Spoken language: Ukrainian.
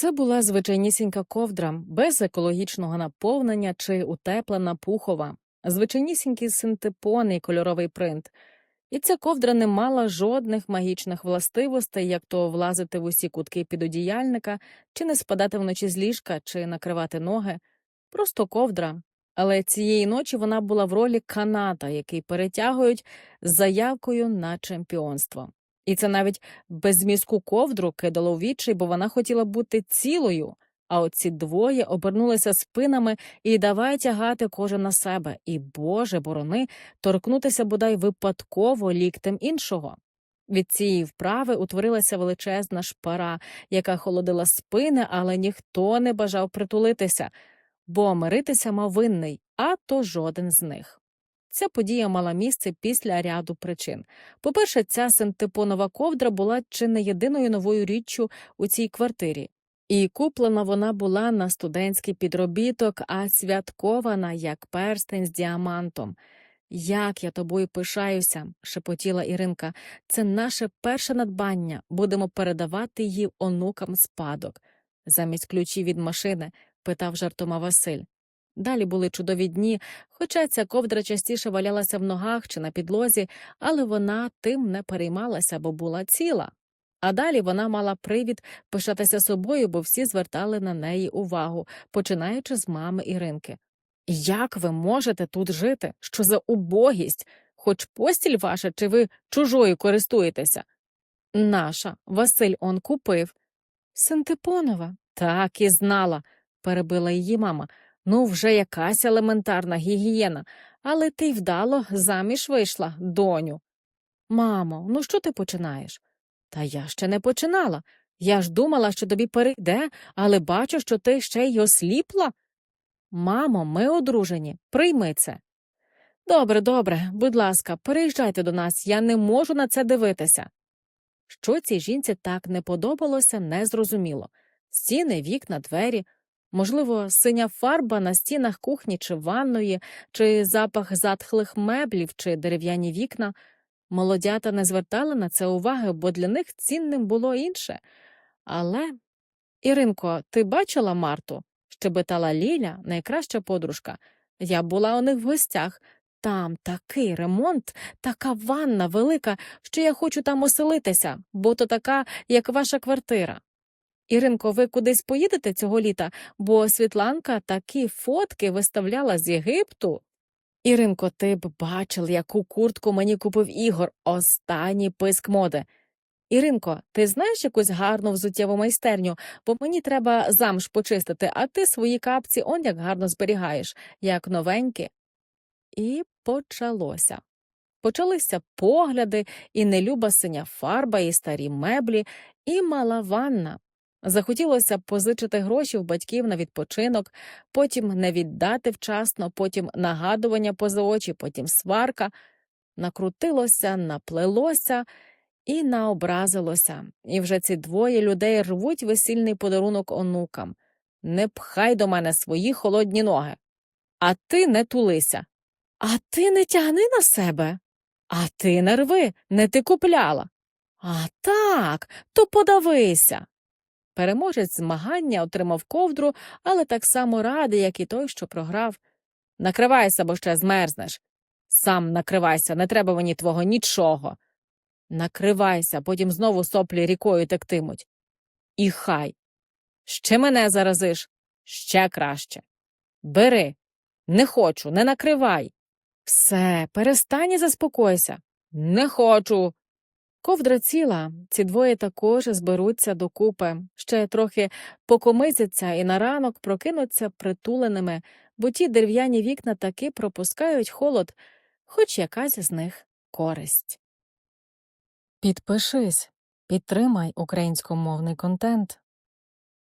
Це була звичайнісінька ковдра, без екологічного наповнення чи утеплена пухова, звичайнісінький синтепон і кольоровий принт. І ця ковдра не мала жодних магічних властивостей, як то влазити в усі кутки підодіяльника, чи не спадати вночі з ліжка, чи накривати ноги. Просто ковдра. Але цієї ночі вона була в ролі каната, який перетягують з заявкою на чемпіонство. І це навіть безмізку ковдру кидало у відчай, бо вона хотіла бути цілою. А оці двоє обернулися спинами і давай тягати кожен на себе, і, Боже борони, торкнутися бодай випадково ліктем іншого. Від цієї вправи утворилася величезна шпара, яка холодила спини, але ніхто не бажав притулитися, бо миритися мав винний, а то жоден з них. Ця подія мала місце після ряду причин. По-перше, ця синтепонова ковдра була чи не єдиною новою річчю у цій квартирі. І куплена вона була на студентський підробіток, а святкована як перстень з діамантом. Як я тобою пишаюся, шепотіла Іринка. Це наше перше надбання. Будемо передавати її онукам спадок. Замість ключів від машини, питав жартома Василь. Далі були чудові дні, хоча ця ковдра частіше валялася в ногах чи на підлозі, але вона тим не переймалася, бо була ціла. А далі вона мала привід пишатися собою, бо всі звертали на неї увагу, починаючи з мами Іринки. Як ви можете тут жити? Що за убогість? Хоч постіль ваша, чи ви чужою користуєтеся? Наша, Василь он купив. Синтепонова. Так і знала, перебила її мама. Ну, вже якась елементарна гігієна, але ти вдало заміж вийшла, доню. Мамо, ну що ти починаєш? Та я ще не починала. Я ж думала, що тобі перейде, але бачу, що ти ще й осліпла. Мамо, ми одружені, прийми це. Добре, добре, будь ласка, переїжджайте до нас, я не можу на це дивитися. Що цій жінці так не подобалося, незрозуміло. Стіни, вікна, двері, можливо, синя фарба на стінах кухні чи ванної, чи запах затхлих меблів, чи дерев'яні вікна. Молодята не звертали на це уваги, бо для них цінним було інше. Але. Іринко, ти бачила Марту? щебетала Ліля, найкраща подружка. Я була у них в гостях. Там такий ремонт, така ванна велика, що я хочу там оселитися, бо то така, як ваша квартира. Іринко, ви кудись поїдете цього літа, бо Світланка такі фотки виставляла з Єгипту. Іринко, ти б бачив, яку куртку мені купив Ігор, останній писк моди. Іринко, ти знаєш якусь гарну взуттєву майстерню, бо мені треба замш почистити, а ти свої капці он як гарно зберігаєш, як новенькі. І почалося. Почалися погляди, і нелюба синя фарба, і старі меблі, і мала ванна. Захотілося позичити гроші в батьків на відпочинок, потім не віддати вчасно, потім нагадування поза очі, потім сварка. Накрутилося, наплелося і наобразилося. І вже ці двоє людей рвуть весільний подарунок онукам. Не пхай до мене свої холодні ноги. А ти не тулися. А ти не тягни на себе. А ти не рви, не ти купляла. А так, то подавися. Переможець змагання отримав ковдру, але так само радий, як і той, що програв. Накривайся, бо ще змерзнеш. Сам накривайся, не треба мені твого нічого. Накривайся, потім знову соплі рікою тектимуть. І хай. Ще мене заразиш, ще краще. Бери. Не хочу, не накривай. Все, перестань і заспокойся. Не хочу. Ковдра ціла, ці двоє також зберуться докупи, ще трохи покомизяться і на ранок прокинуться притуленими, бо ті дерев'яні вікна таки пропускають холод, хоч якась з них користь. Підпишись, підтримай українськомовний контент.